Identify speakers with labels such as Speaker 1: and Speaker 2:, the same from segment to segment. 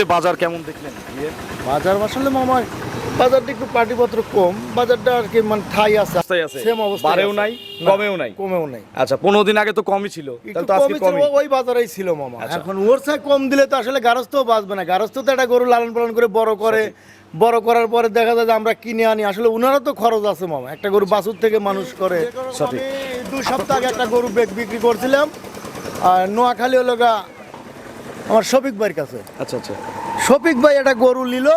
Speaker 1: যে বাজার কেমন দেখলেন?
Speaker 2: বাজার আসলে মামা বাজারটা একটু পাটিপত্র কম বাজারটা আর কি মানে ঠাই আছে।
Speaker 1: অবস্থায় আছে।
Speaker 2: সেম অবস্থা
Speaker 1: বাড়েও নাই কমেও নাই।
Speaker 2: কমেও নাই।
Speaker 1: আচ্ছা পনেরো দিন আগে তো কমই ছিল তাহলে তো আজকে
Speaker 2: কমই ওই বাজারেই ছিল মামা।
Speaker 1: আচ্ছা।
Speaker 2: এখন ওর চাই কম দিলে তো আসলে গারস্থ বাঁচবে না। গারস্থ তো একটা গরু লালন পালন করে বড় করে বড় করার পরে দেখা যায় যে আমরা কিনে আনি। আসলে উনারও তো খরচ আছে মামা। একটা গরু বাছুর থেকে মানুষ করে।
Speaker 1: সঠিক।
Speaker 2: দুই সপ্তাহ আগে একটা গরু বিক্রি করছিলাম। আর নোয়াখালী হলো গা আমার শফিক ভাইয়ের কাছে।
Speaker 1: আচ্ছা আচ্ছা।
Speaker 2: শফিক ভাই একটা গরু নিল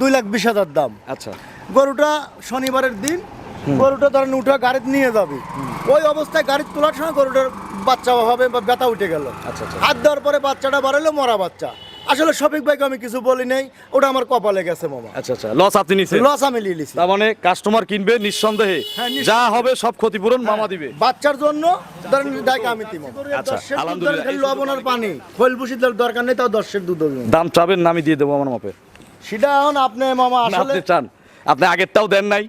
Speaker 2: দুই লাখ বিশ হাজার দাম।
Speaker 1: আচ্ছা।
Speaker 2: গরুটা শনিবারের দিন গরুটা ধরেন উঠে গাড়িতে নিয়ে যাবে। ওই অবস্থায় গাড়ি তোলার সময় গরুটার বাচ্চা হবে বা ব্যথা উঠে গেল।
Speaker 1: আচ্ছা, আচ্ছা।
Speaker 2: হাত দেওয়ার পরে বাচ্চাটা বাড়ালো মরা বাচ্চা। আসলে শফিক ভাইকে আমি কিছু বলি নাই ওটা আমার কপালে গেছে মামা।
Speaker 1: আচ্ছা আচ্ছা লস আপনি নিছেন।
Speaker 2: লস আমি নিয়ে নিছি।
Speaker 1: তার মানে কাস্টমার কিনবে নিঃসন্দেহে।
Speaker 2: হ্যাঁ,
Speaker 1: যা হবে সব ক্ষতিপূরণ মামা দিবে।
Speaker 2: বাচ্চার জন্য ধরেন দায়কে আমি দিব।
Speaker 1: আচ্ছা, আলহামদুলিল্লাহ।
Speaker 2: লবণ আর পানি খোল বুসি দরকার নেই তাও দর্শক দুধ হবে
Speaker 1: দাম চাবেন আমি দিয়ে দেবো আমার মাপে
Speaker 2: সেটা এখন আপনি মামা আসলে
Speaker 1: আপনি চান। আপনি আগেরটাও দেন নাই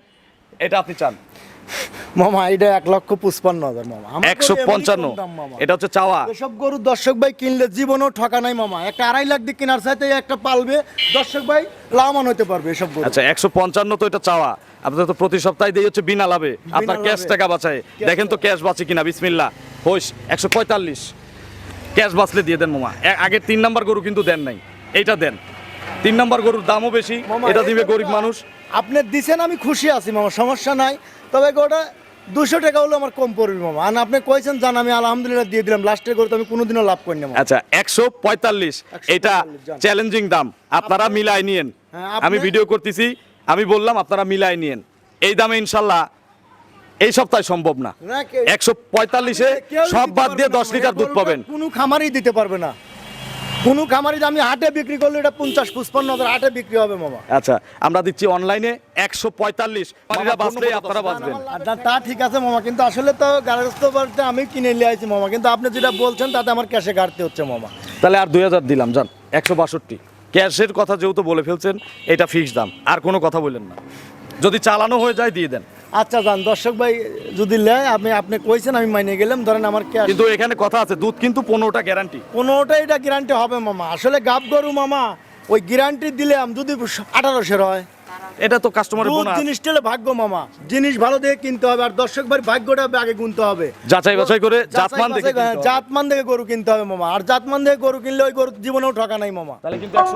Speaker 1: এটা আপনি চান।
Speaker 2: মামা এটা এক লক্ষ পঁচপান্ন হাজার মামা।
Speaker 1: একশো পঞ্চান্ন। এটা হচ্ছে চাওয়া।
Speaker 2: এসব গরু দর্শক ভাই কিনলে জীবনও ঠকা নাই মামা। একটা আড়াই লাখ দিয়ে কেনার চাইতে একটা পালবে দর্শক ভাই লাভবান হতে পারবে এসব গরু।
Speaker 1: আচ্ছা একশো পঞ্চান্ন তো এটা চাওয়া। আপনার তো প্রতি সপ্তাহে দিয়ে হচ্ছে বিনা লাভে। আপনার ক্যাশ টাকা বাঁচায়। দেখেন তো ক্যাশ বাঁচে কিনা বিসমিল্লা হোস একশো পঁয়তাল্লিশ। ক্যাশ বাঁচলে দিয়ে দেন মামা। আগের তিন নাম্বার গরু কিন্তু দেন নাই। এইটা দেন। তিন নাম্বার গরুর দামও বেশি। এটা দিবে গরিব মানুষ।
Speaker 2: আপনি দিছেন আমি খুশি আছি মামা। সমস্যা নাই। তবে ওটা দুশো টাকা হলো আমার কম পড়বে মামা আর আপনি কইছেন জান আমি আলহামদুলিল্লাহ দিয়ে দিলাম লাস্টের গরু তো আমি কোনোদিনও লাভ করি না
Speaker 1: আচ্ছা একশো পঁয়তাল্লিশ এটা চ্যালেঞ্জিং দাম। আপনারা মিলাই নিয়েন।
Speaker 2: হ্যাঁ,
Speaker 1: আমি ভিডিও করতেছি আমি বললাম আপনারা মিলাই নিয়েন। এই দামে ইনশাল্লাহ এই সপ্তাহে সম্ভব না।
Speaker 2: না,
Speaker 1: একশো পঁয়তাল্লিশে সব বাদ দিয়ে দশ লিটার দুধ পাবেন।
Speaker 2: কোনো খামারই দিতে পারবে না। কোনো খামারই আমি হাটে বিক্রি করলে এটা পঞ্চাশ পঁচপান্ন হাজার হাটে বিক্রি হবে মামা।
Speaker 1: আচ্ছা আমরা দিচ্ছি অনলাইনে একশো পঁয়তাল্লিশ। আপনারা বাঁচবেন।
Speaker 2: তা- ঠিক আছে মামা কিন্তু আসলে তো গার্হস্থ বাড়িতে আমি কিনে নিয়ে আইছি মামা কিন্তু আপনি যেটা বলছেন তাতে আমার ক্যাশে ঘাটতি হচ্ছে মামা।
Speaker 1: তাহলে আর দুই হাজার দিলাম যান একশো বাষট্টি। ক্যাশের কথা যেহেতু বলে ফেলছেন এটা ফিক্স দাম আর কোনো কথা বললেন না। যদি চালানো হয়ে যায় দিয়ে দেন।
Speaker 2: আচ্ছা যান দর্শক ভাই যদি নেয় আপনি আপনি কইছেন আমি মাইনে গেলাম। ধরেন আমার ক্যাশ
Speaker 1: কিন্তু এখানে কথা আছে দুধ কিন্তু পনেরোটা গ্যারান্টি
Speaker 2: পনেরোটা এটা গ্যারান্টি হবে মামা। আসলে গাব গরু মামা ওই গ্যারান্টি দিলাম যদি আঠারোশের হয়।
Speaker 1: এটা তো বোনাস।
Speaker 2: জিনিসটা হলো ভাগ্য মামা। জিনিস ভালো দিয়ে কিনতে হবে আর দর্শক ভাই ভাগ্যটা আগে গুনতে হবে।
Speaker 1: যাচাই বাছাই করে জাতমান দেখে।
Speaker 2: জাতমান দেখে গরু কিনতে হবে মামা। আর জাতমান দেখে গরু কিনলে ওই গরু জীবনেও ঠকা নাই মামা।
Speaker 1: তাহলে কিন্তু একশো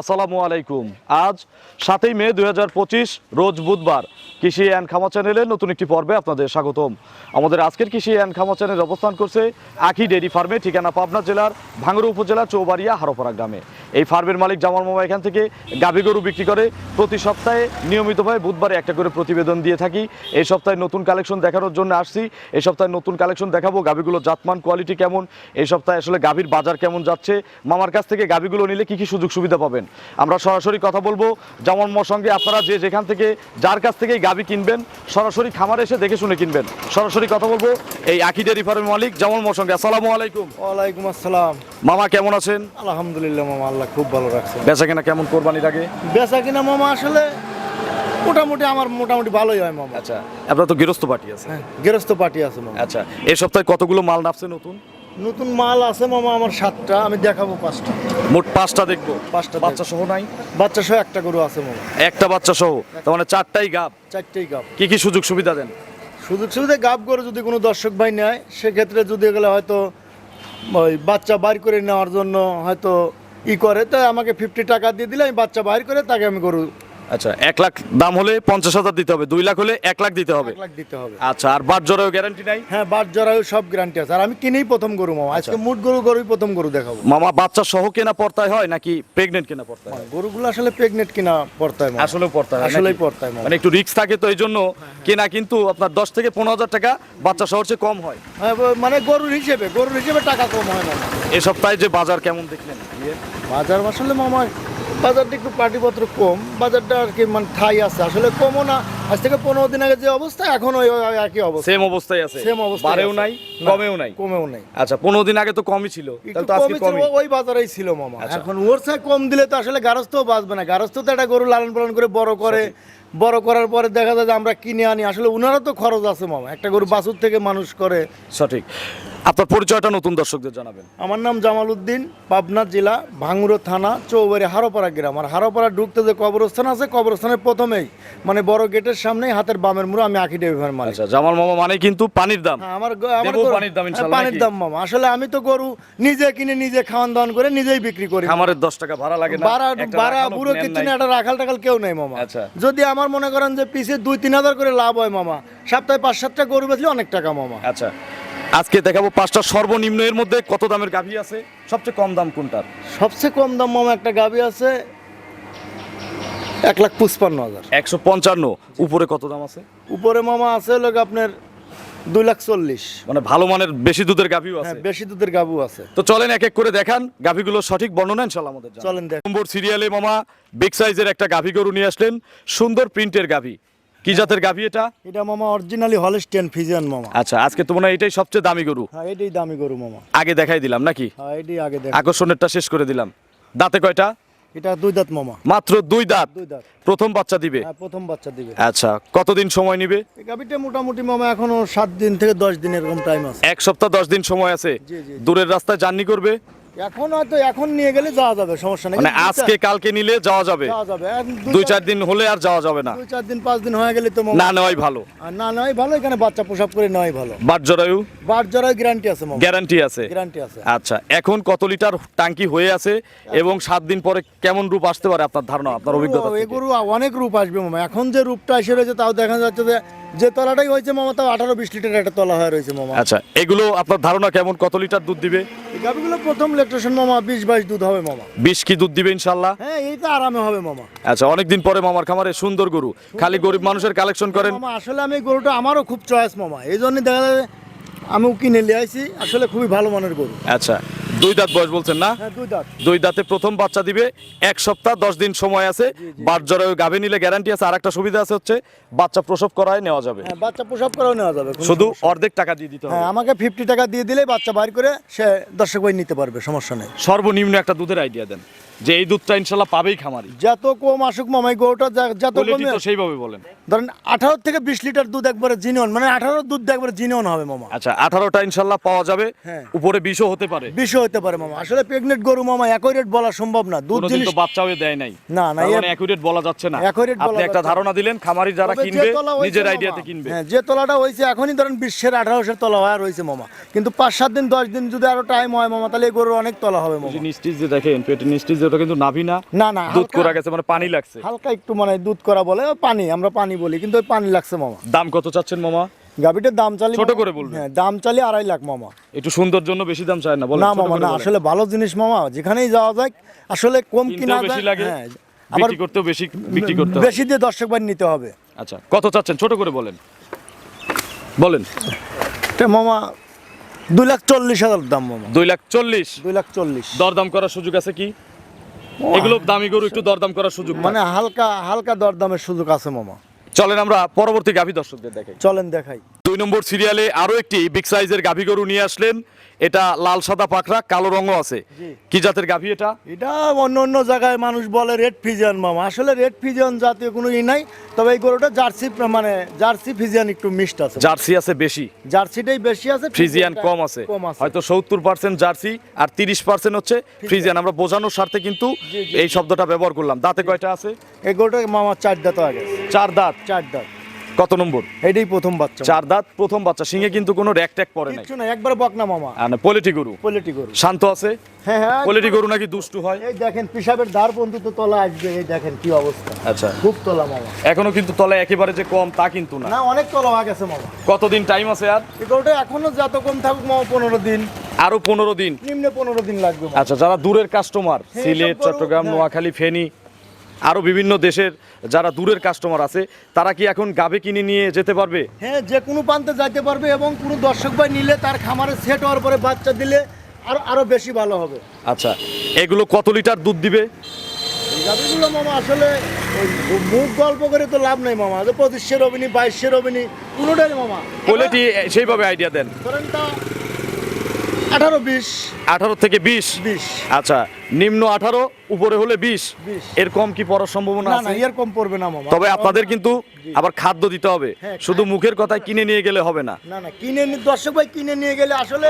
Speaker 1: আসসালামু আলাইকুম। আজ সাতই মে দুই হাজার পঁচিশ, রোজ বুধবার। কৃষি অ্যান্ড খামা চ্যানেলের নতুন একটি পর্বে আপনাদের স্বাগতম। আমাদের আজকের কৃষি অ্যান্ড খামা চ্যানেল অবস্থান করছে আখি ডেয়ারি ফার্মে, ঠিকানা পাবনা জেলার ভাঙ্গুর উপজেলা, চৌবাড়িয়া, হারোপাড়া গ্রামে। এই ফার্মের মালিক জামাল মামা এখান থেকে গাভী গরু বিক্রি করে। প্রতি সপ্তাহে নিয়মিতভাবে বুধবারে একটা করে প্রতিবেদন দিয়ে থাকি। এই সপ্তাহে নতুন কালেকশন দেখানোর জন্য আসছি। এই সপ্তাহে নতুন কালেকশন দেখাবো গাভীগুলোর জাতমান কোয়ালিটি কেমন? এই সপ্তাহে আসলে গাভীর বাজার কেমন যাচ্ছে? মামার কাছ থেকে গাভীগুলো নিলে কি কি সুযোগ সুবিধা পাবেন? আমরা সরাসরি কথা বলব। জামাল মামার সঙ্গে আপনারা যে যেখান থেকে যার কাছ থেকেই গাভী কিনবেন সরাসরি খামারে এসে দেখে শুনে কিনবেন। সরাসরি কথা বলব এই আখি ডেয়ারি ফার্মের মালিক জামাল মামার সঙ্গে। আসসালামু আলাইকুম।
Speaker 2: ওয়ালাইকুম আসসালাম।
Speaker 1: মামা কেমন আছেন?
Speaker 2: আলহামদুলিল্লাহ মামা আল্লাহ খুব ভালো রাখছে।
Speaker 1: বেচা কেনা কেমন কোরবানির আগে?
Speaker 2: বেচা কিনা মামা আসলে মোটামুটি আমার মোটামুটি ভালোই হয় মামা।
Speaker 1: আচ্ছা আপনার তো গৃহস্থ পার্টি আছে।
Speaker 2: হ্যাঁ গৃহস্থ পার্টি আছে মামা।
Speaker 1: আচ্ছা এই সপ্তাহে কতগুলো মাল নামছে নতুন?
Speaker 2: নতুন মাল আছে মামা আমার সাতটা আমি দেখাবো পাঁচটা।
Speaker 1: মোট পাঁচটা দেখব।
Speaker 2: পাঁচটা
Speaker 1: বাচ্চা সহ নাই?
Speaker 2: বাচ্চা সহ একটা গরু আছে মামা।
Speaker 1: একটা বাচ্চা সহ? তার মানে চারটাই গাব?
Speaker 2: চারটেই গাব।
Speaker 1: কি কি সুযোগ সুবিধা দেন?
Speaker 2: সুযোগ সুবিধা গাব গরু যদি কোনো দর্শক ভাই নেয় সেক্ষেত্রে যদি গেলে হয়তো ওই বাচ্চা বাইর করে নেওয়ার জন্য হয়তো ই করে তাই আমাকে ফিফটি টাকা দিয়ে দিলে আমি বাচ্চা বাইর করে তাকে আমি গরু
Speaker 1: আচ্ছা এক লাখ দাম হলে পঞ্চাশ হাজার দিতে হবে দুই লাখ হলে এক লাখ দিতে হবে।
Speaker 2: লাখ দিতে হবে।
Speaker 1: আচ্ছা আর বাদ জোরেও গ্যারান্টি নাই?
Speaker 2: হ্যাঁ বাট জরায়ু সব গ্যারান্টি আছে। আর আমি কিনেই প্রথম গরু মামা। আজকে মুট গরু গরুই প্রথম গরু দেখাবো।
Speaker 1: মামা বাচ্চা সহ কেনা পড়তায় হয় নাকি প্রেগনেন্ট কেনা পড়তায় হয়?
Speaker 2: গরুগুলো আসলে প্রেগনেন্ট কেনা পড়তায় মামা।
Speaker 1: আসলেও পড়তায়
Speaker 2: আসলেই? পড়তায় মামা।
Speaker 1: মানে একটু রিস্ক থাকে তো এই জন্য কেনা কিন্তু আপনার দশ থেকে পনেরো হাজার টাকা বাচ্চা শহর চেয়ে কম হয়।
Speaker 2: হ্যাঁ, মানে গরুর হিসেবে গরুর হিসেবে টাকা কম হয় না
Speaker 1: এ সপ্তাহে যে বাজার কেমন দেখলেন?
Speaker 2: বাজার আসলে মামা বাজারটা একটু পাটিপত্র কম বাজারটা আর কি মানে ঠাই আছে। আসলে কমও না আজ থেকে পনেরো দিন আগে যে অবস্থা এখন ওই একই অবস্থা।
Speaker 1: সেম অবস্থায় আছে।
Speaker 2: সেম অবস্থা
Speaker 1: বাড়েও নাই কমেও নাই।
Speaker 2: কমেও নাই।
Speaker 1: আচ্ছা পনেরো দিন আগে তো কমই ছিল
Speaker 2: একটু
Speaker 1: তাহলে তো আজকে
Speaker 2: কমই। ওই বাজারেই ছিল মামা।
Speaker 1: আচ্ছা।
Speaker 2: এখন ওর চেয়ে কম দিলে তো আসলে গারস্থও বাঁচবে না। গারস্থ তো একটা গরু লালন পালন করে বড় করে বড় করার পরে দেখা যায় যে আমরা কিনে আনি। আসলে উনারও তো খরচ আছে মামা। একটা গরু বাছুর থেকে মানুষ করে।
Speaker 1: সঠিক। আপনার পরিচয়টা নতুন দর্শকদের জানাবেন।
Speaker 2: আমার নাম জামাল উদ্দিন পাবনা জেলা ভাঙ্গুরো থানা চৌবাড়ি হারোপাড়া গ্রাম। আর হারোপাড়া ঢুকতে যে কবরস্থান আছে কবরস্থানের প্রথমেই মানে বড় গেটের সামনেই হাতের বামের মুড়ো আমি আঁকি ডেভিভার মালিক।
Speaker 1: আচ্ছা জামাল মামা মানে কিন্তু পানির দাম।
Speaker 2: হ্যাঁ, আমার আমার গরু-
Speaker 1: পানির দাম
Speaker 2: হ্যাঁ, পানির দাম মামা। আসলে আমি তো গরু নিজে কিনে নিজে খাওয়ান দাওয়ান করে নিজেই বিক্রি করি।
Speaker 1: খামারের দশ টাকা ভাড়া লাগে না
Speaker 2: বাড়া
Speaker 1: একটা
Speaker 2: বুড়ো কিছু না একটা রাখাল টাকাল কেউ নেই মামা।
Speaker 1: আচ্ছা।
Speaker 2: যদি আমার মনে করেন যে পিছে দুই তিন হাজার করে লাভ হয় মামা সপ্তাহে পাঁচ সাতটা গরু বেচলে অনেক টাকা মামা।
Speaker 1: আচ্ছা। আজকে দেখাবো পাঁচটা সর্বনিম্ন। এর মধ্যে কত দামের গাভী আছে? সবচেয়ে কম দাম কোনটার?
Speaker 2: সবচেয়ে কম দাম মামা একটা গাভী আছে এক লাখ পঁচপান্ন হাজার।
Speaker 1: একশো পঞ্চান্ন। উপরে কত দাম আছে?
Speaker 2: উপরে মামা আছে লোক আপনার দুই লাখ চল্লিশ।
Speaker 1: মানে ভালো মানের বেশি দুধের গাভীও আছে।
Speaker 2: হ্যাঁ বেশি দুধের গাবু আছে।
Speaker 1: তো চলেন এক এক করে দেখান গাভীগুলোর সঠিক বর্ণনা ইনশাল্লাহ আমাদের
Speaker 2: চলেন দেখ।
Speaker 1: নম্বর সিরিয়ালে মামা বিগ সাইজের একটা গাভী গরু নিয়ে আসলেন। সুন্দর প্রিন্টের গাভী। কি জাতের গাভী এটা?
Speaker 2: এটা মামা অরিজিনালি হলস্টেন ফিজিয়ান মামা।
Speaker 1: আচ্ছা আজকে তো মনে হয় এটাই সবচেয়ে দামি গরু।
Speaker 2: হ্যাঁ এটাই দামি গরু মামা।
Speaker 1: আগে দেখাই দিলাম নাকি?
Speaker 2: হ্যাঁ এটাই আগে দেখ
Speaker 1: আকর্ষণেরটা শেষ করে দিলাম। দাঁতে কয়টা?
Speaker 2: এটা দুই দাঁত মামা।
Speaker 1: মাত্র দুই দাঁত?
Speaker 2: দুই দাঁত।
Speaker 1: প্রথম বাচ্চা দিবে?
Speaker 2: হ্যাঁ প্রথম বাচ্চা দিবে।
Speaker 1: আচ্ছা কতদিন সময় নিবে?
Speaker 2: এই গাভিটা মোটামুটি মামা এখনও সাত দিন থেকে দশ দিন এরকম টাইম আছে।
Speaker 1: এক সপ্তাহ দশ দিন সময় আছে।
Speaker 2: জি, জি, জি।
Speaker 1: দূরের রাস্তায় জার্নি করবে?
Speaker 2: এখন হয়তো এখন নিয়ে গেলে যাওয়া যাবে সমস্যা নেই।
Speaker 1: মানে আজকে কালকে নিলে যাওয়া যাবে?
Speaker 2: যাওয়া যাবে।
Speaker 1: দুই চার দিন হলে আর যাওয়া যাবে না?
Speaker 2: দুই চার দিন পাঁচ দিন হয়ে গেলে তো
Speaker 1: না নেওয়াই ভালো।
Speaker 2: না নয় ভালো এখানে বাচ্চা পোশাক করে নেওয়াই ভালো।
Speaker 1: বাট জরায়ু?
Speaker 2: বার জরায় গ্যারান্টি আছে মামা
Speaker 1: গ্যারান্টি আছে।
Speaker 2: গ্যারান্টি আছে।
Speaker 1: আচ্ছা এখন কত লিটার টাঙ্কি হয়ে আছে এবং সাত দিন পরে কেমন রূপ আসতে পারে আপনার ধারণা আপনার অভিজ্ঞতা
Speaker 2: গরু-
Speaker 1: থেকে?
Speaker 2: এ গরু অনেক রূপ আসবে মামা এখন যে রূপটা এসে রয়েছে তাও দেখা যাচ্ছে যে যে তলাটাই হয়েছে মামা তাও আঠারো বিশ লিটার একটা তলা হয়ে রয়েছে মামা।
Speaker 1: আচ্ছা এগুলো আপনার ধারণা কেমন? কত লিটার দুধ দিবে?
Speaker 2: এই গাভিগুলো প্রথম লেকটেশন মামা বিশ বাইশ দুধ হবে মামা।
Speaker 1: বিশ কি দুধ দিবে ইনশাল্লাহ
Speaker 2: হ্যাঁ এই তো আরামে হবে মামা।
Speaker 1: আচ্ছা অনেকদিন পরে মামার খামারে সুন্দর গরু। খালি গরিব মানুষের কালেকশন করেন।
Speaker 2: মামা আসলে আমি গরুটা আমারও খুব চয়েস মামা। এই জন্য দেখা যায় আমিও কিনে নিয়ে আইছি আসলে খুবই ভালো মানের গরু।
Speaker 1: আচ্ছা দুই দাঁত বয়স বলছেন না?
Speaker 2: হ্যাঁ দুই দাঁতে।
Speaker 1: প্রথম বাচ্চা দিবে এক সপ্তাহ দশ দিন সময় আছে বাট জ্বরে গাভে নিলে গ্যারান্টি আছে। আর একটা সুবিধা আছে হচ্ছে বাচ্চা প্রসব করায় নেওয়া যাবে।
Speaker 2: হ্যাঁ বাচ্চা প্রসব করাও নেওয়া যাবে
Speaker 1: শুধু অর্ধেক টাকা দিয়ে দিতে
Speaker 2: নেই। হ্যাঁ
Speaker 1: হবে
Speaker 2: আমাকে ফিফটি টাকা দিয়ে দিলে বাচ্চা বাইর করে সে দর্শক বই নিতে পারবে সমস্যা নেই।
Speaker 1: সর্বনিম্ন একটা দুধের আইডিয়া দেন। যে এই দুধটা ইনশাল্লাহ পাবেই খামারি।
Speaker 2: যত কম আসুক মামা এই গরুটা যত কমে
Speaker 1: সেইভাবে বলেন।
Speaker 2: ধরেন আঠারো থেকে বিশ লিটার দুধ একবারে জিনিয়ন মানে আঠারো দুধ একবারে জিনিয়ন হবে মামা।
Speaker 1: আচ্ছা আঠারোটা ইনশাল্লাহ পাওয়া যাবে।
Speaker 2: হ্যাঁ।
Speaker 1: উপরে বিশও হতে পারে।
Speaker 2: বিষ হতে পারে মামা। আসলে প্রেগনেন্ট গরু মামা একই রেট বলা সম্ভব না। দুধ জিনিস
Speaker 1: তো বাচ্চাও দেয় নাই।
Speaker 2: না, না,
Speaker 1: মানে accurate বলা যাচ্ছে না।
Speaker 2: accurate বলা
Speaker 1: আপনি একটা ধারণা দিলেন খামারি যারা কিনবে নিজের আইডিয়াতে কিনবে।
Speaker 2: হ্যাঁ যে তলাটা হয়েছে এখনই ধরেন বিশ্বের আঠারোশের তলা হয়ে রয়েছে মামা। কিন্তু পাঁচ সাত দিন দশ দিন যদি আরও টাইম হয় মামা তাহলে এই গরুর অনেক তলা হবে মামা।
Speaker 1: নিস্টিজ যে দেখেন পেটের নিস্টিজ কিন্তু নাভি না
Speaker 2: না না
Speaker 1: দুধ করা গেছে মানে পানি লাগছে।
Speaker 2: হালকা একটু মানে দুধ করা বলে পানি আমরা পানি বলি কিন্তু ওই পানি লাগছে মামা।
Speaker 1: দাম কত চাচ্ছেন মামা?
Speaker 2: দাম চালি
Speaker 1: ছোট করে বলবেন।
Speaker 2: হ্যাঁ দাম চালি আড়াই লাখ মামা।
Speaker 1: একটু সুন্দর জন্য বেশি দাম চায় না বলেন
Speaker 2: না মামা না আসলে ভালো জিনিস মামা যেখানেই যাওয়া যায় আসলে কম কিনা
Speaker 1: বেশি লাগে
Speaker 2: হ্যাঁ আবার
Speaker 1: বিক্রি করতেও বেশি বিক্রি করতে
Speaker 2: বেশি দিয়ে দর্শক বাড়ি নিতে হবে।
Speaker 1: আচ্ছা কত চাচ্ছেন? ছোট করে বলেন। বলেন।
Speaker 2: মামা দুই লাখ চল্লিশ হাজার দাম মামা।
Speaker 1: দুই লাখ চল্লিশ।
Speaker 2: দুই লাখ চল্লিশ।
Speaker 1: দরদাম করার সুযোগ আছে কি? এগুলো দামি গরু একটু দরদাম করার সুযোগ
Speaker 2: মানে হালকা হালকা দরদামের সুযোগ আছে মামা।
Speaker 1: চলেন আমরা পরবর্তী গাভী দর্শকদের দেখাই।
Speaker 2: চলেন দেখাই।
Speaker 1: দুই নম্বর সিরিয়ালে আরও একটি বিগ সাইজের গাভী গরু নিয়ে আসলেন। এটা লাল সাদা পাখরা কালো রঙও আছে। কি জাতের গাভী এটা?
Speaker 2: এটা অন্য অন্য জায়গায় মানুষ বলে রেড ফিজিয়ান মামা। আসলে রেড ফিজিয়ান জাতীয় কোনো ই নাই তবে এই গরুটা জার্সি মানে জার্সি ফিজিয়ান একটু মিক্সড আছে।
Speaker 1: জার্সি আছে বেশি।
Speaker 2: জার্সিটাই বেশি আছে
Speaker 1: ফ্রিজিয়ান কম আছে। হয়তো সত্তর পার্সেন্ট জার্সি আর তিরিশ পার্সেন্ট হচ্ছে ফ্রিজিয়ান আমরা বোঝানোর স্বার্থে কিন্তু। এই শব্দটা ব্যবহার করলাম। দাঁতে কয়টা আছে?
Speaker 2: এই গরুটা মামা চার দাঁত আগে
Speaker 1: চার দাঁত।
Speaker 2: চার দাঁত।
Speaker 1: কত নম্বর?
Speaker 2: এটাই প্রথম বাচ্চা।
Speaker 1: চার দাঁত প্রথম বাচ্চা। সিংহে কিন্তু কোনো র্যাক ট্যাক পড়ে নাই।
Speaker 2: কিছু না একবার বক না মামা
Speaker 1: পোলিটি গরু।
Speaker 2: পোলিটি গরু।
Speaker 1: শান্ত আছে?
Speaker 2: হ্যাঁ হ্যাঁ
Speaker 1: পোলিটি গরু নাকি দুষ্টু হয়?
Speaker 2: এই দেখেন ধার পর্যন্ত তো তলা আসবে এই দেখেন কি অবস্থা।
Speaker 1: আচ্ছা।
Speaker 2: খুব তলা মামা।
Speaker 1: এখনও কিন্তু তলে একেবারে যে কম তা কিন্তু না।
Speaker 2: না অনেক তলা হয়ে গেছে মামা।
Speaker 1: কতদিন টাইম আছে আর?
Speaker 2: এই গরুটা এখনও যত কম থাকুক মামা পনেরো দিন।
Speaker 1: আরও পনেরো দিন।
Speaker 2: নিম্নে পনেরো দিন লাগবে
Speaker 1: আচ্ছা যারা দূরের কাস্টমার
Speaker 2: হ্যাঁ,
Speaker 1: সিলেট চট্টগ্রাম
Speaker 2: হ্যাঁ।
Speaker 1: নোয়াখালী ফেনী আরও বিভিন্ন দেশের যারা দূরের কাস্টমার আছে তারা কি এখন গাবে কিনে নিয়ে যেতে পারবে?
Speaker 2: হ্যাঁ যে কোনো প্রান্তে যাইতে পারবে এবং কোনো দর্শক ভাই নিলে তার খামারে সেট হওয়ার পরে বাচ্চা দিলে আরও আরও বেশি ভালো হবে।
Speaker 1: আচ্ছা এগুলো কত লিটার দুধ দিবে?
Speaker 2: গাভিগুলো মামা আসলে মুখ গল্প করে তো লাভ নেই মামা। যে পঁচিশের অভিনি বাইশের অভিনি কোনোটাই মামা।
Speaker 1: কোয়ালিটি সেইভাবে আইডিয়া দেন?
Speaker 2: ধরেন তা আঠারো বিশ।
Speaker 1: আঠারো থেকে বিশ?
Speaker 2: বিশ।
Speaker 1: আচ্ছা নিম্ন আঠারো উপরে হলে বিশ।
Speaker 2: 20
Speaker 1: এর কম কি পড়ার সম্ভাবনা আছে?
Speaker 2: এরকম পড়বে না মামা।
Speaker 1: তবে আপনাদের কিন্তু আবার খাদ্য দিতে হবে।
Speaker 2: হ্যাঁ,
Speaker 1: শুধু মুখের কথায় কিনে নিয়ে গেলে হবে না।
Speaker 2: না না কিনে নি দর্শক ভাই কিনে নিয়ে গেলে আসলে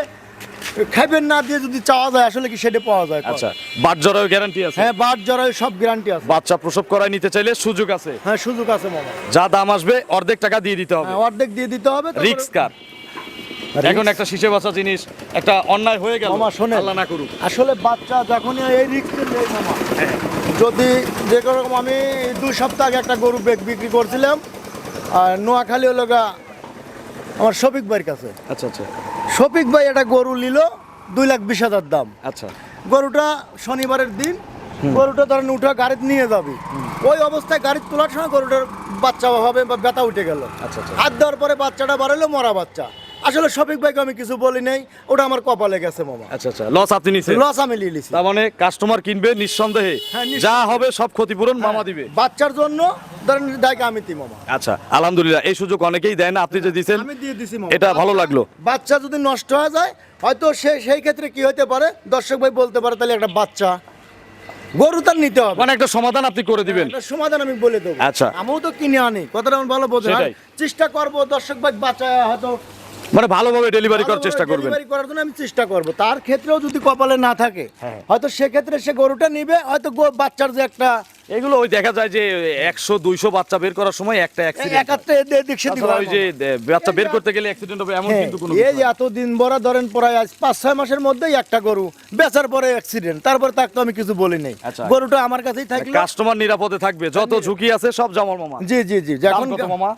Speaker 2: খাইবেন না দিয়ে যদি চাওয়া যায় আসলে কি সেটা পাওয়া যায়?
Speaker 1: আচ্ছা বাট জরায়ু গ্যারান্টি আছে?
Speaker 2: হ্যাঁ বাট জরায় সব গ্যারান্টি আছে।
Speaker 1: বাচ্চা প্রসব করায় নিতে চাইলে সুযোগ আছে।
Speaker 2: হ্যাঁ সুযোগ আছে মামা।
Speaker 1: যা দাম আসবে অর্ধেক টাকা দিয়ে দিতে হবে।
Speaker 2: হ্যাঁ অর্ধেক দিয়ে দিতে হবে
Speaker 1: রিক্স কার? এখন একটা শিশে বাচ্চা জিনিস একটা অন্যায় হয়ে গেল।
Speaker 2: মামা, শোনেন।
Speaker 1: আল্লাহ না করুক।
Speaker 2: আসলে বাচ্চা যখনই এই রিক্স নেই মামা। যদি যে রকম আমি দুই সপ্তাহ আগে একটা গরু বেক বিক্রি করছিলাম আর নোয়াখালী হলো আমার শফিক ভাইয়ের কাছে।
Speaker 1: আচ্ছা আচ্ছা।
Speaker 2: শফিক ভাই একটা গরু নিল দুই লাখ বিশ হাজার দাম।
Speaker 1: আচ্ছা।
Speaker 2: গরুটা শনিবারের দিন গরুটা ধরেন উঠে গাড়িতে নিয়ে যাবি। ওই অবস্থায় গাড়ি তোলার সময় গরুটার বাচ্চা হবে বা ব্যথা উঠে গেল।
Speaker 1: আচ্ছা, আচ্ছা।
Speaker 2: হাত দেওয়ার পরে বাচ্চাটা বাড়ালো মরা বাচ্চা। আসলে শফিক ভাইকে আমি কিছু বলি নাই ওটা আমার কপালে গেছে মামা।
Speaker 1: আচ্ছা আচ্ছা লস আপনি নিছেন।
Speaker 2: লস আমি নিয়ে নিছি।
Speaker 1: তার মানে কাস্টমার কিনবে নিঃসন্দেহে।
Speaker 2: হ্যাঁ,
Speaker 1: যা হবে সব ক্ষতিপূরণ মামা দিবে।
Speaker 2: বাচ্চার জন্য ধরেন দায়কে আমি দিই মামা।
Speaker 1: আচ্ছা আলহামদুলিল্লাহ এই সুযোগ অনেকেই দেয় না আপনি যে দিচ্ছেন
Speaker 2: আমি দিয়ে দিছি মামা।
Speaker 1: এটা ভালো লাগল।
Speaker 2: বাচ্চা যদি নষ্ট হয়ে যায় হয়তো সে সেই ক্ষেত্রে কি হতে পারে? দর্শক ভাই বলতে পারে তাহলে একটা বাচ্চা। গরু তার নিতে হবে।
Speaker 1: মানে একটা সমাধান আপনি করে দিবেন।
Speaker 2: সমাধান আমি বলে দেবো।
Speaker 1: আচ্ছা।
Speaker 2: আমিও তো কিনে আনি কথাটা আমি ভালো
Speaker 1: সেটাই।
Speaker 2: চেষ্টা করব দর্শক ভাই বাচ্চা হয়তো
Speaker 1: মানে ভালোভাবে ডেলিভারি করার চেষ্টা করবেন।
Speaker 2: ডেলিভারি করার জন্য আমি চেষ্টা করব। তার ক্ষেত্রেও যদি কপালে না থাকে
Speaker 1: হ্যাঁ।
Speaker 2: হয়তো সেক্ষেত্রে সে গরুটা নিবে হয়তো বাচ্চার যে একটা
Speaker 1: এগুলো ওই দেখা যায় যে একশো দুইশো বাচ্চা বের করার সময় একটা
Speaker 2: হয়।
Speaker 1: ওই যে বাচ্চা বের করতে গেলে অ্যাক্সিডেন্ট হবে এমন
Speaker 2: হ্যাঁ,
Speaker 1: কিন্তু কোনো
Speaker 2: এই এত দিন বড় ধরেন প্রায় আজ পাঁচ ছয় মাসের মধ্যেই একটা গরু বেচার পরে অ্যাক্সিডেন্ট তারপরে তাকে আমি কিছু বলি নাই।
Speaker 1: আচ্ছা।
Speaker 2: গরুটা আমার কাছেই থাকল।
Speaker 1: কাস্টমার নিরাপদে থাকবে যত ঝুঁকি আছে সব জামার মামা।
Speaker 2: জি জি জি যখন
Speaker 1: মামা?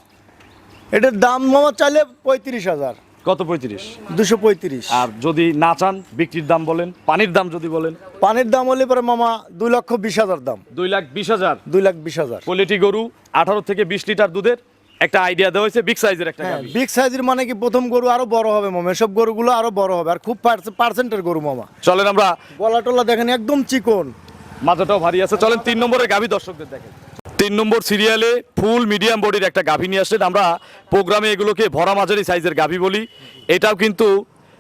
Speaker 2: এটার দাম মামা চাইলে পঁয়ত্রিশ হাজার।
Speaker 1: কত পঁয়ত্রিশ?
Speaker 2: দুশো পঁয়ত্রিশ।
Speaker 1: আর যদি না চান বিক্রির দাম বলেন পানির দাম যদি বলেন?
Speaker 2: পানির দাম হলে পরে মামা দুই লক্ষ বিশ হাজার দাম।
Speaker 1: দুই লাখ বিশ হাজার?
Speaker 2: দুই লাখ বিশ হাজার।
Speaker 1: কোয়ালিটি গরু আঠারো থেকে বিশ লিটার দুধের একটা আইডিয়া দেওয়া হয়েছে বিগ সাইজের একটা
Speaker 2: হ্যাঁ বিগ সাইজের মানে কি প্রথম গরু আরও বড় হবে মামা এসব গরুগুলো আরও বড় হবে আর খুব পার্সেন্টের গরু মামা।
Speaker 1: চলেন আমরা
Speaker 2: গলা টলা দেখেন একদম চিকন।
Speaker 1: মাথাটাও ভারী আছে। চলেন তিন নম্বরের গাভী দর্শকদের দেখেন। তিন নম্বর সিরিয়ালে ফুল মিডিয়াম বডির একটা গাভী নিয়ে আসলেন আমরা প্রোগ্রামে এগুলোকে ভরা মাঝারি সাইজের গাভী বলি। এটাও কিন্তু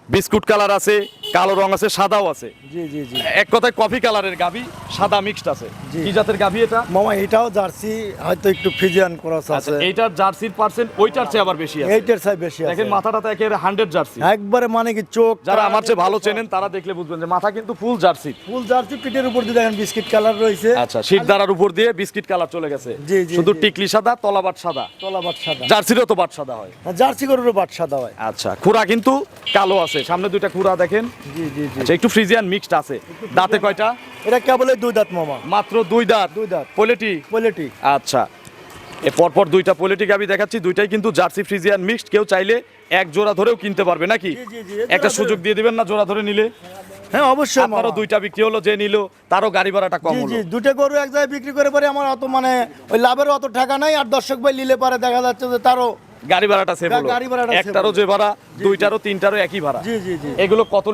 Speaker 1: বিস্কুট কালার আছে কালো রং আছে সাদাও আছে।
Speaker 2: জি জি জি।
Speaker 1: এক কথায় কফি কালারের গাভী সাদা মিক্সড আছে।
Speaker 2: জি।
Speaker 1: কি জাতের গাভী এটা?
Speaker 2: মামা এটাও জার্সি হয়তো একটু ফিজিয়ান ক্রস
Speaker 1: আচ্ছা
Speaker 2: আছে।
Speaker 1: এইটার জার্সির পার্সেন্ট ওইটার চেয়ে আবার বেশি আছে।
Speaker 2: এইটার সাই বেশি আছে
Speaker 1: দেখেন মাথাটা তো একেবারে হান্ড্রেড জার্সি।
Speaker 2: একবারে মানে কি চোখ
Speaker 1: যারা আমার চেয়ে ভালো চেনেন তারা দেখলে বুঝবেন যে মাথা কিন্তু ফুল জার্সি।
Speaker 2: ফুল জার্সি পিঠের উপর দিয়ে দেখেন বিস্কিট কালার রয়েছে।
Speaker 1: আচ্ছা শীত দ্বারার উপর দিয়ে বিস্কিট কালার চলে গেছে।
Speaker 2: জি, জি,
Speaker 1: শুধু টিকলি সাদা তলাবাট সাদা
Speaker 2: তলা বাট সাদা।
Speaker 1: জার্সিরও তো বাট সাদা হয়
Speaker 2: জার্সি গরুরও বাট সাদা হয়।
Speaker 1: আচ্ছা খুরা কিন্তু কালো আছে। সামনে দুইটা খুরা দেখেন।
Speaker 2: জি জি জি।
Speaker 1: আচ্ছা একটু ফ্রিজিয়ান মিক্সড আছে। দাঁতে কয়টা?
Speaker 2: এটা কেবল এই দুই দাঁত মামা।
Speaker 1: মাত্র দুই দাঁত?
Speaker 2: দুই দাঁত।
Speaker 1: পোলেটি?
Speaker 2: কোয়ালিটি
Speaker 1: আচ্ছা। এ পরপর দুইটা পোলেটি গাবি দেখাচ্ছি। দুইটাই কিন্তু জার্সি ফ্রিজিয়ান মিক্সড। কেউ চাইলে এক জোড়া ধরেও কিনতে পারবে নাকি? একটা সুযোগ দিয়ে দিবেন না জোড়া ধরে নিলে?
Speaker 2: হ্যাঁ অবশ্যই মামা।
Speaker 1: দুইটা বিক্রি হলো যে নিল তারও গাড়ি ভাড়াটা কম হলো।
Speaker 2: দুটো গরু এক জায়গায় বিক্রি করে পরে আমার অত মানে ওই লাভের অত টাকা নাই আর দর্শক ভাই নিলে পারে দেখা যাচ্ছে যে তারও
Speaker 1: গাড়ি ভাড়াটা সেভ হলো।
Speaker 2: গাড়ি ভাড়াটা save
Speaker 1: একটারও যে ভাড়া দুইটারও তিনটারও একই ভাড়া।
Speaker 2: জি জি জি।
Speaker 1: এগুলো কত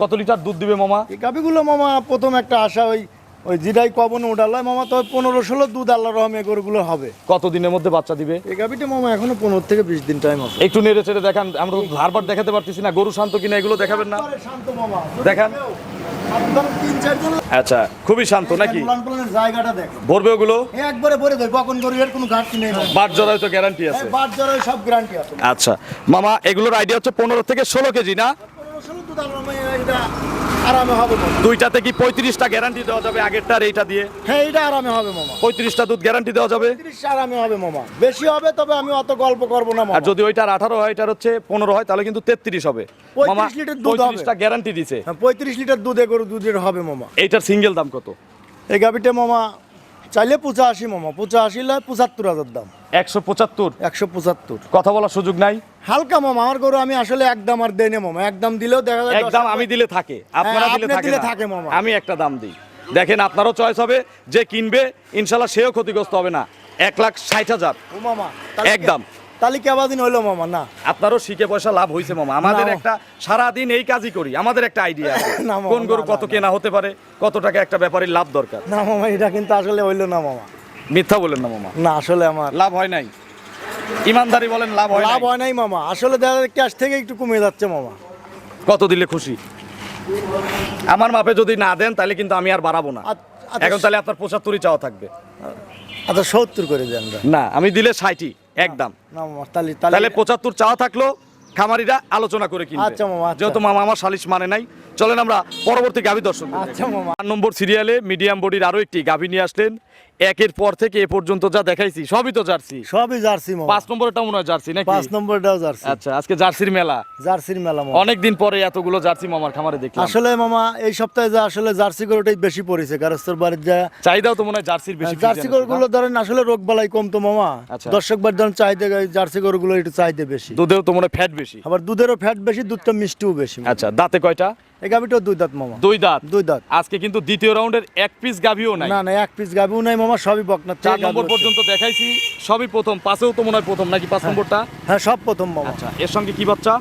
Speaker 1: কত লিটার দুধ দিবে মামা?
Speaker 2: এই গাভিগুলো মামা প্রথম একটা আশা ওই ওই যেটাই কবন উঠালো মামা তো পনেরো ষোলো দুধ আল্লাহ রহমে গরুগুলো হবে।
Speaker 1: কত দিনের মধ্যে বাচ্চা দিবে?
Speaker 2: এই গাভিটা মামা এখনও পনেরো থেকে বিশ দিন টাইম আছে।
Speaker 1: একটু নেড়ে চেড়ে দেখান আমরা বারবার দেখাতে পারতেছি না। গরু শান্ত কিনা এগুলো দেখাবেন না।
Speaker 2: শান্ত মামা।
Speaker 1: দেখান। আচ্ছা খুবই শান্ত নাকি?
Speaker 2: জায়গাটা দেখেন।
Speaker 1: ভরবে ওগুলো?
Speaker 2: একবারে ভরে দেয় কখন গরু এর কোনো ঘাটতি নেই।
Speaker 1: বাট জড়ায় তো গ্যারান্টি আছে।
Speaker 2: এই বাদ জড়ায় সব গ্যারান্টি আছে।
Speaker 1: আচ্ছা মামা এগুলোর আইডিয়া হচ্ছে পনেরো থেকে ষোলো কেজি না?
Speaker 2: পনেরো ষোলো তো দাম এটা আরামে হবে
Speaker 1: দুইটাতে কি পঁয়ত্রিশটা গ্যারান্টি দেওয়া যাবে আগেরটা এইটা দিয়ে?
Speaker 2: হ্যাঁ এটা আরামে হবে মামা।
Speaker 1: পঁয়ত্রিশটা দুধ গ্যারান্টি দেওয়া যাবে?
Speaker 2: আরামে হবে মামা। বেশি হবে তবে আমি অত গল্প করব না
Speaker 1: আর যদি ওইটার আঠারো হয় এটার হচ্ছে পনেরো হয় তাহলে কিন্তু তেত্রিশ হবে। পঁয়ত্রিশ
Speaker 2: লিটার দুধ হবে।
Speaker 1: পঁয়ত্রিশটা গ্যারান্টি দিছে।
Speaker 2: হ্যাঁ, পঁয়ত্রিশ লিটার দুধে গরু দুধের হবে মামা।
Speaker 1: এইটার সিঙ্গেল দাম কত?
Speaker 2: এই গাভিটা মামা চাইলে পঁচাশি মামা পঁচাশি লয় পঁচাত্তর হাজার দাম।
Speaker 1: একশো পঁচাত্তর?
Speaker 2: একশো পঁচাত্তর।
Speaker 1: কথা বলার সুযোগ নাই?
Speaker 2: হালকা মামা আমার গরু আমি আসলে একদম আর দেয় না মামা। একদম দিলেও দেখা যায়
Speaker 1: একদম আমি দিলে থাকে আপনারা
Speaker 2: হ্যাঁ,
Speaker 1: দিলে থাকে
Speaker 2: মামা।
Speaker 1: আমি একটা দাম দিই। দেখেন আপনারও চয়েস হবে যে কিনবে ইনশাল্লাহ সেও ক্ষতিগ্রস্ত হবে না। এক লাখ ষাট হাজার। একদম।
Speaker 2: কে- তাহলে কেবাদিন হইল মামা না।
Speaker 1: আপনারও শিখে পয়সা লাভ হয়েছে মামা। আমাদের। একটা সারাদিন এই কাজই করি। আমাদের একটা আইডিয়া কোন গরু কত। কেনা হতে পারে কত টাকা একটা ব্যাপারীর লাভ দরকার।
Speaker 2: না মামা এটা কিন্তু আসলে হইল না মামা।
Speaker 1: মিথ্যা বলেন না মামা।
Speaker 2: না আসলে আমার
Speaker 1: লাভ হয় নাই। ইমানদারি বলেন লাভ হয়
Speaker 2: লাভ হয় নাই মামা। আসলে দেখা যায় ক্যাশ থেকে একটু কমে যাচ্ছে মামা।
Speaker 1: কত দিলে খুশি? আমার মাপে যদি না দেন তাহলে কিন্তু আমি আর বাড়াবো না।
Speaker 2: আচ্ছা, আচ্ছা।
Speaker 1: এখন তাহলে আপনার পঁচাত্তরই চাওয়া থাকবে।
Speaker 2: আচ্ছা সত্তর করে দেন।
Speaker 1: না আমি দিলে ষাটই। একদম।
Speaker 2: তাহলে
Speaker 1: পঁচাত্তর চাওয়া থাকল খামারিরা আলোচনা করে কিনবে।
Speaker 2: আচ্ছা মামা, আচ্ছা।
Speaker 1: যেহেতু মামা আমার সালিশ মানে নাই চলেন আমরা পরবর্তী গাভী দর্শন
Speaker 2: আচ্ছা মামা।
Speaker 1: নম্বর সিরিয়ালে মিডিয়াম বডির আরও একটি গাভী নিয়ে আসলেন। একের পর থেকে এ পর্যন্ত যা দেখাইছি সবই তো জার্সি।
Speaker 2: সবই জার্সি
Speaker 1: পাঁচ নম্বরটা মনে হয় জার্সি নাকি?
Speaker 2: পাঁচ নম্বরটাও জার্সি।
Speaker 1: আচ্ছা আজকে জার্সির মেলা।
Speaker 2: জার্সির মেলা মামা
Speaker 1: অনেকদিন পরে এতগুলো জার্সি মামার খামারে দেখলাম।
Speaker 2: আসলে মামা এই সপ্তাহে যে আসলে জার্সি গরুটাই বেশি পড়েছে গারস্থর বাড়ির যা
Speaker 1: চাহিদাও তো মনে হয় জার্সির বেশি
Speaker 2: হ্যাঁ, জার্সি গরুগুলো ধরেন আসলে রোগ বালাই কম তো মামা।
Speaker 1: আচ্ছা।
Speaker 2: দর্শক বার ধরেন চাহিদা জার্সি গরুগুলো একটু চাহিদা বেশি।
Speaker 1: দুধেও তো মনে ফ্যাট বেশি।
Speaker 2: আবার দুধেরও ফ্যাট বেশি দুধটা মিষ্টিও বেশি
Speaker 1: আচ্ছা দাঁতে কয়টা?
Speaker 2: এই গাভিটাও দুই দাঁত মামা।
Speaker 1: দুই দাঁত?
Speaker 2: দুই দাঁত।
Speaker 1: আজকে কিন্তু দ্বিতীয় রাউন্ডের এক পিস গাভিও নাই।
Speaker 2: না না এক পিস গাভিও নাই মামা সবই বকনা
Speaker 1: চার নম্বর পর্যন্ত দেখাইছি সবই প্রথম পাঁচেও তো মনে হয় প্রথম নাকি পাঁচ নম্বরটা?
Speaker 2: হ্যাঁ সব প্রথম মামা।
Speaker 1: আচ্ছা এর সঙ্গে কি বাচ্চা?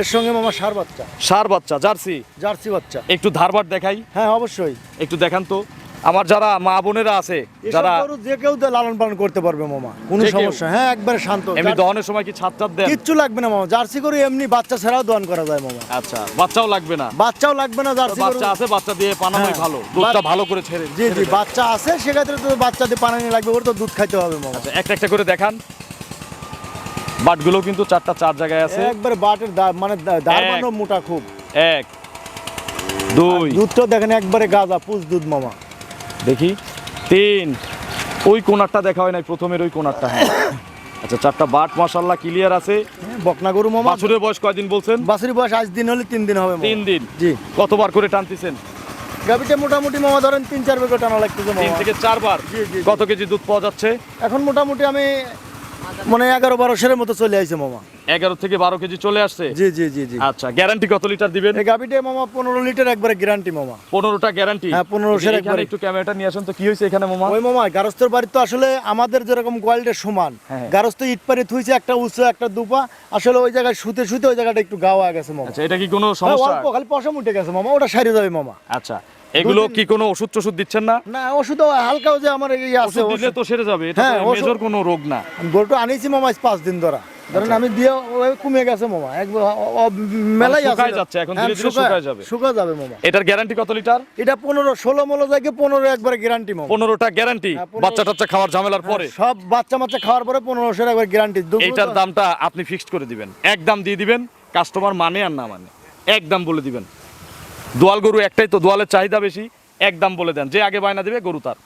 Speaker 2: এর সঙ্গে মামা সার বাচ্চা।
Speaker 1: সার বাচ্চা জার্সি?
Speaker 2: জার্সি বাচ্চা।
Speaker 1: একটু ধারবার দেখাই।
Speaker 2: হ্যাঁ অবশ্যই।
Speaker 1: একটু দেখান তো। আমার যারা মা বোনেরা আছে যারা
Speaker 2: যে কেউ তো লালন পালন করতে পারবে মামা কোনো সমস্যা হ্যাঁ একবারে শান্ত।
Speaker 1: এমনি দহনের সময় কি ছাদ ছাদ দেন?
Speaker 2: কিচ্ছু লাগবে না মামা জার্সি গরু এমনি বাচ্চা ছাড়াও দোয়ান করা যায় মামা।
Speaker 1: আচ্ছা বাচ্চাও লাগবে না?
Speaker 2: বাচ্চাও লাগবে না জার্সি
Speaker 1: বাচ্চা আছে বাচ্চা দিয়ে পানানোই
Speaker 2: হ্যাঁ।
Speaker 1: ভালো। দুধটা ভালো করে ছেড়ে
Speaker 2: জি জি বাচ্চা আছে সেক্ষেত্রে তো বাচ্চা দিয়ে পানি লাগবে ওর তো দুধ খাইতে হবে মামা।
Speaker 1: আচ্ছা একটা একটা করে দেখান। বাটগুলো কিন্তু চারটা চার জায়গায় আছে।
Speaker 2: একবারে বাটের মানে দা- দাঁড়
Speaker 1: এক।
Speaker 2: মোটা খুব।
Speaker 1: এক দুই।
Speaker 2: দুধটা দেখেন একবারে গাজা পুষ দুধ মামা।
Speaker 1: দেখি। তিন। ওই কোনারটা দেখা হয় নাই প্রথমের ওই কোনারটা হ্যাঁ। আচ্ছা চারটা বাট মাসাল্লাহ ক্লিয়ার আছে।
Speaker 2: হ্যাঁ, বকনা গরু মামা
Speaker 1: বাছুরের বয়স কয়দিন বলছেন?
Speaker 2: বাছুরের বয়স আজ দিন হলে তিন দিন হবে
Speaker 1: তিন দিন।
Speaker 2: জি।
Speaker 1: কতবার করে টানতেছেন?
Speaker 2: গাবিটা মোটামুটি মামা ধরেন তিন চার বেগে টানা লাগতেছে
Speaker 1: তিন থেকে চারবার। কত কেজি দুধ পাওয়া যাচ্ছে?
Speaker 2: এখন মোটামুটি আমি মানে এগারো বারো সেরের মতো চলে আইছে মামা।
Speaker 1: এগারো থেকে বারো কেজি চলে আসছে?
Speaker 2: জি জি জি জি।
Speaker 1: আচ্ছা গ্যারান্টি কত লিটার দিবেন?
Speaker 2: এই গাভিটা মামা পনেরো লিটার একবারে গ্যারান্টি মামা।
Speaker 1: পনেরোটা গ্যারান্টি
Speaker 2: হ্যাঁ, 15 সের একবারে।
Speaker 1: একটু ক্যামেরাটা নিয়ে আসুন তো কি হয়েছে এখানে মামা?
Speaker 2: ওই মামা গারস্থর বাড়ি তো আসলে আমাদের যেরকম গোয়ালটা সমান
Speaker 1: হ্যাঁ।
Speaker 2: গারস্থ ইট পারে থুইছে একটা উঁচু একটা দুপা আসলে ওই জায়গায় শুতে শুতে ওই জায়গাটা একটু গাওয়া গেছে মামা।
Speaker 1: আচ্ছা এটা কি কোনো
Speaker 2: হ্যাঁ,
Speaker 1: সমস্যা?
Speaker 2: অল্প খালি পশম উঠে গেছে মামা ওটা সারিয়ে যাবে মামা।
Speaker 1: আচ্ছা এগুলো কি কোনো ওষুধ টষুধ দিচ্ছেন না?
Speaker 2: না ওষুধ হালকাও যে আমার এই আছে
Speaker 1: ওষুধ দিলে তো সেরে যাবে এটা
Speaker 2: হ্যাঁ,
Speaker 1: মেজর কোনো রোগ না।
Speaker 2: গরুটা আনিছি মামা পাঁচ দিন ধরা। ধরেন আমি দিয়ে কমে গেছে মামা অ- মেলাই আছে
Speaker 1: মানে শুকায় যাচ্ছে, এখন
Speaker 2: হ্যাঁ,
Speaker 1: ধীরে ধীরে
Speaker 2: শুকায়-
Speaker 1: যাবে।
Speaker 2: শুকায় যাবে মামা।
Speaker 1: এটার গ্যারান্টি কত লিটার?
Speaker 2: এটা পনেরো ষোলো মলো জায়গায় পনেরো একবার গ্যারান্টি মামা।
Speaker 1: পনেরোটা গ্যারান্টি
Speaker 2: হ্যাঁ,
Speaker 1: বাচ্চা টাচ্চা খাওয়ার ঝামেলার পরে।
Speaker 2: সব বাচ্চা মাচ্চা খাওয়ার পরে পনেরোশোর একবার গ্যারান্টি
Speaker 1: এইটার দামটা আপনি ফিক্সড করে দিবেন। এক দাম দিয়ে দিবেন কাস্টমার মানে আর না মানে। এক দাম বলে দিবেন। দোয়াল গরু একটাই তো দোয়ালের চাহিদা বেশি। এক দাম বলে দেন যে আগে বায়না দিবে গরু তার।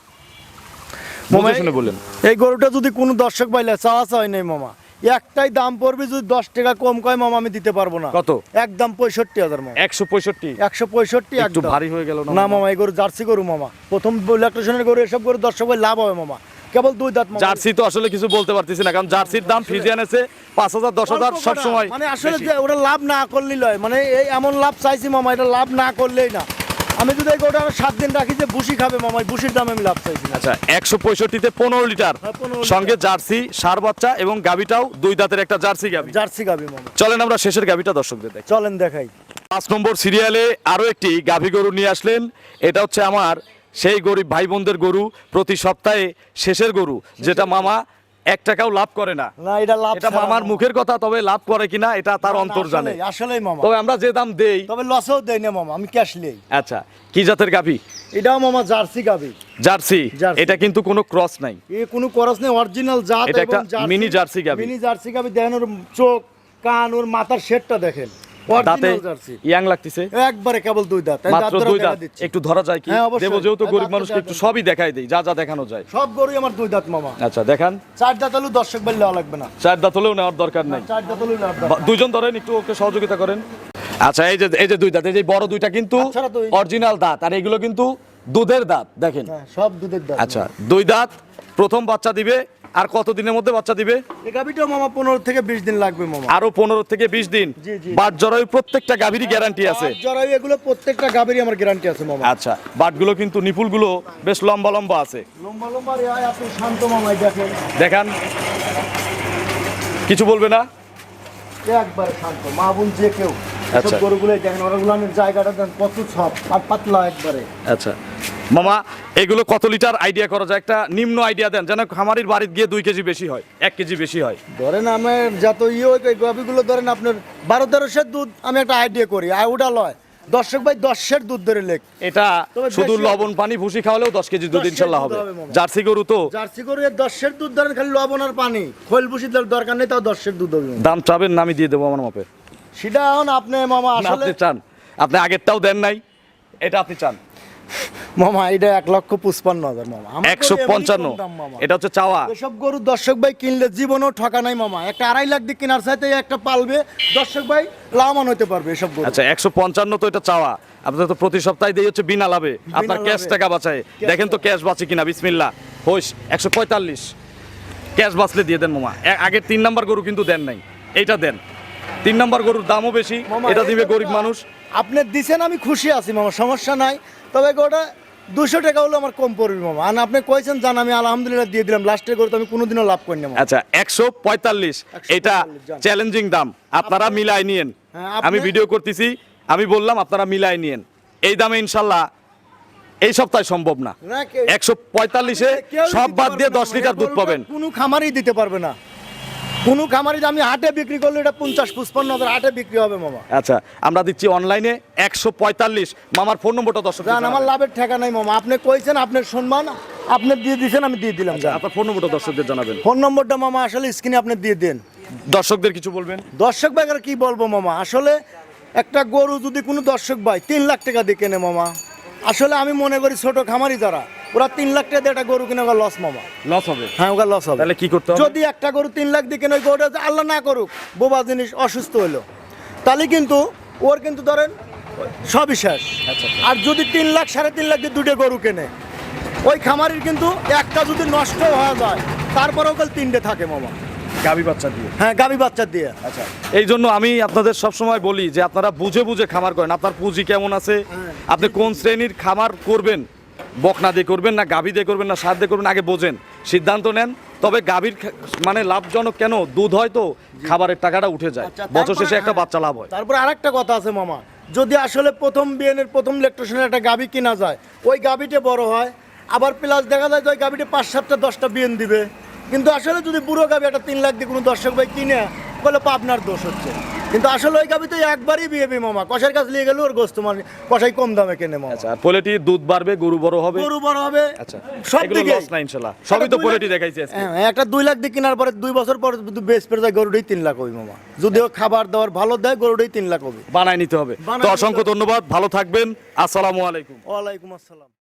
Speaker 1: শুনে বললেন।
Speaker 2: এই গরুটা যদি কোনো দর্শক পাইলে চাওয়া চাই নেই মামা। একটাই দাম পড়বে যদি দশ টাকা কম কয় মামা আমি দিতে পারব না।
Speaker 1: কত?
Speaker 2: একদম পঁয়ষট্টি হাজার মামা।
Speaker 1: একশো পঁয়ষট্টি?
Speaker 2: একশো পঁয়ষট্টি
Speaker 1: একটু
Speaker 2: একদম
Speaker 1: ভারী হয়ে গেল
Speaker 2: না মামা? এই গরু জার্সি গরু মামা। প্রথম ইলেকট্রিশনের গরু এসব গরু দর্শক লাভ হবে মামা। কেবল দুই দাঁত
Speaker 1: জার্সি তো আসলে কিছু বলতে পারতেছি না কারণ জার্সির দাম আছে পাঁচ হাজার দশ হাজার
Speaker 2: অল্প
Speaker 1: সব সময়
Speaker 2: মানে আসলে ওটা লাভ না করলেই লয়। মানে এই এমন লাভ চাইছি মামা এটা লাভ না করলেই না। আমি যদি এই আমার সাত দিন রাখি যে বুসি খাবে মামা এই বুসির দামে আমি লাভ চাইছি
Speaker 1: আচ্ছা একশো পঁয়ষট্টিতে পনেরো লিটার।
Speaker 2: হ্যাঁ, 15 লিটার।
Speaker 1: সঙ্গে জার্সি সার বাচ্চা এবং গাবিটাও দুই দাঁতের একটা জার্সি গাবি
Speaker 2: জার্সি গাবি মামা।
Speaker 1: চলেন আমরা শেষের গাবিটা দর্শকদের দেখি।
Speaker 2: চলেন দেখাই।
Speaker 1: পাঁচ নম্বর সিরিয়ালে আরও একটি গাভী গরু নিয়ে আসলেন। এটা হচ্ছে আমার সেই গরিব ভাই বোনদের গরু প্রতি সপ্তাহে শেষের গরু যেটা মামা এক টাকাও লাভ করে না।
Speaker 2: না এটা লাভ
Speaker 1: এটা মামার মুখের কথা তবে লাভ করে কিনা এটা তার অন্তর জানে
Speaker 2: আসলেই- মামা।
Speaker 1: তবে আমরা যে দাম দেই
Speaker 2: তবে লসেও দেয় না মামা আমি ক্যাশ লেই
Speaker 1: আচ্ছা কি জাতের গাভি?
Speaker 2: এটাও মামা জার্সি গাবি
Speaker 1: জার্সি। এটা কিন্তু কোনো ক্রস নাই।
Speaker 2: এ কোনো ক্রস নেই অরিজিনাল জাত
Speaker 1: এটা
Speaker 2: এবং
Speaker 1: একটা মিনি জার্সি গাভী।
Speaker 2: মিনি জার্সি গাবি দেখেন ওর চোখ কান ওর মাথার শেডটা দেখেন।
Speaker 1: দাঁতে ইয়াং লাগতেছে।
Speaker 2: একবারে কেবল দুই দাঁত।
Speaker 1: মাত্র দুই দাঁত। একটু ধরা যায় কি?
Speaker 2: হ্যাঁ।
Speaker 1: দেবো যেহেতু
Speaker 2: হ্যাঁ,
Speaker 1: গরিব মানুষকে একটু সবই দেখাই দেই যা যা দেখানো যায়।
Speaker 2: সব গরুই আমার দুই দাঁত মামা।
Speaker 1: আচ্ছা দেখান।
Speaker 2: চার দাঁত হলেও দর্শক লাগবে না।
Speaker 1: চার দাঁত হলেও নেওয়ার দরকার নাই।
Speaker 2: চার দাঁত হলেও নেওয়ার
Speaker 1: দুইজন ধরেন একটু ওকে সহযোগিতা করেন। আচ্ছা এই যে এই যে দুই দাঁত এই যে বড় দুইটা কিন্তু অরিজিনাল দাঁত আর এগুলো কিন্তু দুধের দাঁত দেখেন।
Speaker 2: হ্যাঁ সব দুধের দাঁত।
Speaker 1: আচ্ছা দুই দাঁত প্রথম বাচ্চা দিবে আর কতদিনের মধ্যে বাচ্চা দিবে?
Speaker 2: মামা পনেরো থেকে বিশ দিন লাগবে মামা।
Speaker 1: আরও পনেরো থেকে বিশ দিন। বাট জরায়ু প্রত্যেকটা গাভীরই গ্যারান্টি আছে।
Speaker 2: জরায়ু এগুলো প্রত্যেকটা গাবিরই আমার গ্যারান্টি আছে মামা।
Speaker 1: আচ্ছা বাটগুলো কিন্তু নিপুলগুলো বেশ লম্বা লম্বা আছে।
Speaker 2: লম্বা লম্বা আপনি শান্ত মামাই দেখেন।
Speaker 1: দেখান। কিছু বলবে না?
Speaker 2: একবারে শান্ত মা বোন যে কেউ।
Speaker 1: আচ্ছা।
Speaker 2: গরুগুলো দেখেন ওরাগুলো গুলানের জায়গাটা দেন কত সব আর পাতলা একবারে।
Speaker 1: আচ্ছা। মামা এগুলো কত লিটার? আইডিয়া করা যায়। একটা নিম্ন আইডিয়া দেন যেন খামারির বাড়ির গিয়ে দুই কেজি বেশি হয় এক কেজি বেশি হয়।
Speaker 2: ধরেন আমার যত ইয়ে গাভিগুলো ধরেন আপনার বারো তেরোশের দুধ আমি একটা আইডিয়া করি আর ওটা লয়। দর্শক ভাই দশের দুধ ধরে লেখ
Speaker 1: এটা শুধু লবণ পানি ভুষি খাওয়ালেও দশ কেজি দুধ
Speaker 2: 10
Speaker 1: ইনশাল্লাহ হবে। জার্সি গরু তো।
Speaker 2: জার্সি গরু এর দশের দুধ ধরেন খালি লবণ আর পানি। খৈল বুসি দরকার নেই তাও দশের দুধ হবে।
Speaker 1: দাম চাবেন না আমি দিয়ে দেবো আমার মাপে।
Speaker 2: সেটা এখন আপনি মামা
Speaker 1: আপনি চান। আপনি আগেরটাও দেন নাই এটা আপনি চান।
Speaker 2: মামা এটা এক লক্ষ পঁচপান্ন হাজার মামা।
Speaker 1: একশো পঞ্চান্ন। এটা হচ্ছে চাওয়া।
Speaker 2: এসব গরু দর্শক ভাই কিনলে জীবনেও ঠকা নাই মামা। একটা আড়াই লাখ দিয়ে কেনার চাইতে একটা পালবে দর্শক ভাই লাভবান হতে পারবে এসব গরু।
Speaker 1: আচ্ছা একশো পঞ্চান্ন তো এটা চাওয়া। আপনাদের তো প্রতি সপ্তাহে দিয়ে হচ্ছে বিনা লাভে। আপনার ক্যাশ টাকা বাঁচায়। দেখেন তো ক্যাশ বাঁচে কিনা বিসমিল্লা। হোস একশো পঁয়তাল্লিশ। ক্যাশ বাঁচলে দিয়ে দেন মামা। আগের তিন নাম্বার গরু কিন্তু দেন নাই। এইটা দেন। তিন নাম্বার গরুর দামও বেশি। এটা দিবে গরিব মানুষ।
Speaker 2: আপনি দিছেন আমি খুশি আছি মামা সমস্যা নাই। তবে ওটা দুশো টাকা হলো আমার কম পড়বে মামা। আর আপনি কইছেন জান আমি আলহামদুলিল্লাহ দিয়ে দিলাম লাস্টের গরু তো আমি কোনোদিনও লাভ করি না
Speaker 1: আচ্ছা একশো পঁয়তাল্লিশ এটা চ্যালেঞ্জিং দাম। আপনারা মিলাই নিয়েন।
Speaker 2: হ্যাঁ,
Speaker 1: আমি ভিডিও করতেছি আমি বললাম আপনারা মিলাই নিয়েন। এই দামে ইনশাল্লাহ এই সপ্তাহে সম্ভব না।
Speaker 2: না,
Speaker 1: একশো পঁয়তাল্লিশে সব বাদ দিয়ে দশ লিটার দুধ পাবেন।
Speaker 2: কোনো খামারই দিতে পারবে না। কোনো খামারি আমি হাটে বিক্রি করলে এটা পঞ্চাশ পঁচপান্ন হাজার হাটে বিক্রি হবে মামা।
Speaker 1: আচ্ছা আমরা দিচ্ছি অনলাইনে একশো পঁয়তাল্লিশ। মামার ফোন নম্বরটা দর্শক
Speaker 2: জান আমার লাভের ঠেকা নাই মামা। আপনি কইছেন আপনার সম্মান আপনি দিয়ে দিয়েছেন আমি দিয়ে দিলাম জান।
Speaker 1: আপনার ফোন নম্বরটা দর্শকদের জানাবেন।
Speaker 2: ফোন নম্বরটা মামা আসলে স্ক্রিনে আপনি দিয়ে দেন।
Speaker 1: দর্শকদের কিছু বলবেন?
Speaker 2: দর্শক ভাইকার কি বলব মামা? আসলে একটা গরু যদি কোনো দর্শক ভাই তিন লাখ টাকা দিয়ে কেনে মামা আসলে আমি মনে করি ছোট খামারি যারা ওরা তিন লাখ টাকা দিয়ে একটা গরু কিনে ওরা লস মামা।
Speaker 1: লস হবে?
Speaker 2: হ্যাঁ ওরা লস হবে।
Speaker 1: তাহলে কি করতে হবে?
Speaker 2: যদি একটা গরু তিন লাখ দিয়ে কেনে ওই গরুটা আল্লাহ না করুক বোবা জিনিস অসুস্থ হলো তাহলে কিন্তু ওর কিন্তু ধরেন সবই শেষ।
Speaker 1: আচ্ছা,
Speaker 2: আর যদি তিন লাখ সাড়ে তিন লাখ দিয়ে দুটো গরু কেনে ওই খামারির কিন্তু একটা যদি নষ্ট হয়ে যায় তারপরেও কাল তিনটে থাকে মামা।
Speaker 1: গাবি বাচ্চা দিয়ে?
Speaker 2: হ্যাঁ গাবি বাচ্চা দিয়ে।
Speaker 1: আচ্ছা এই জন্য আমি আপনাদের সব সময় বলি যে আপনারা বুঝে বুঝে খামার করেন। আপনার পুঁজি কেমন আছে?
Speaker 2: হ্যাঁ।
Speaker 1: আপনি কোন শ্রেণির খামার করবেন? বকনা দিয়ে করবেন না গাভী দিয়ে করবেন না সার দিয়ে করবেন আগে বোঝেন। সিদ্ধান্ত নেন তবে গাভীর মানে লাভজনক কেন? দুধ হয় তো খাবারের টাকাটা উঠে যায়।
Speaker 2: আচ্ছা,
Speaker 1: বছর শেষে একটা
Speaker 2: হ্যাঁ।
Speaker 1: বাচ্চা লাভ হয়।
Speaker 2: তারপর আরেকটা কথা আছে মামা। যদি আসলে প্রথম বিয়েনের প্রথম ইলেকট্রিশনের একটা গাবি কিনা যায় ওই গাবিটা বড় হয়। আবার প্লাস দেখা যায় যে ওই গাবিটা পাঁচ সাতটা দশটা বিএন দিবে। কিন্তু আসলে যদি বুড়ো গাবি একটা তিন লাখ দিয়ে কোনো দর্শক ভাই কিনে বলে পাবনার দোষ হচ্ছে। কিন্তু আসলে ওই গাবি তো একবারই বিয়েবি মামা। কষার কাছে নিয়ে গেলে ওর গোস্ত মানে কষাই কম দামে কেনে মামা।
Speaker 1: আচ্ছা পোলেটি দুধ বাড়বে গরু বড় হবে?
Speaker 2: গরু বড় হবে।
Speaker 1: আচ্ছা
Speaker 2: সব দিকে।
Speaker 1: লস না ইনশাল্লাহ। সবই তো পোলেটি দেখাইছে আজকে।
Speaker 2: হ্যাঁ একটা দুই লাখ দিয়ে কেনার পরে দুই বছর পর যদি বেশ পেরে যায় গরুটাই তিন লাখ হবে মামা। যদিও খাবার দাবার ভালো দেয় গরুটাই তিন লাখ হবে।
Speaker 1: বানায় নিতে হবে। তো অসংখ্য ধন্যবাদ ভালো থাকবেন। আসসালামু আলাইকুম।
Speaker 2: ওয়ালাইকুম আসসালাম।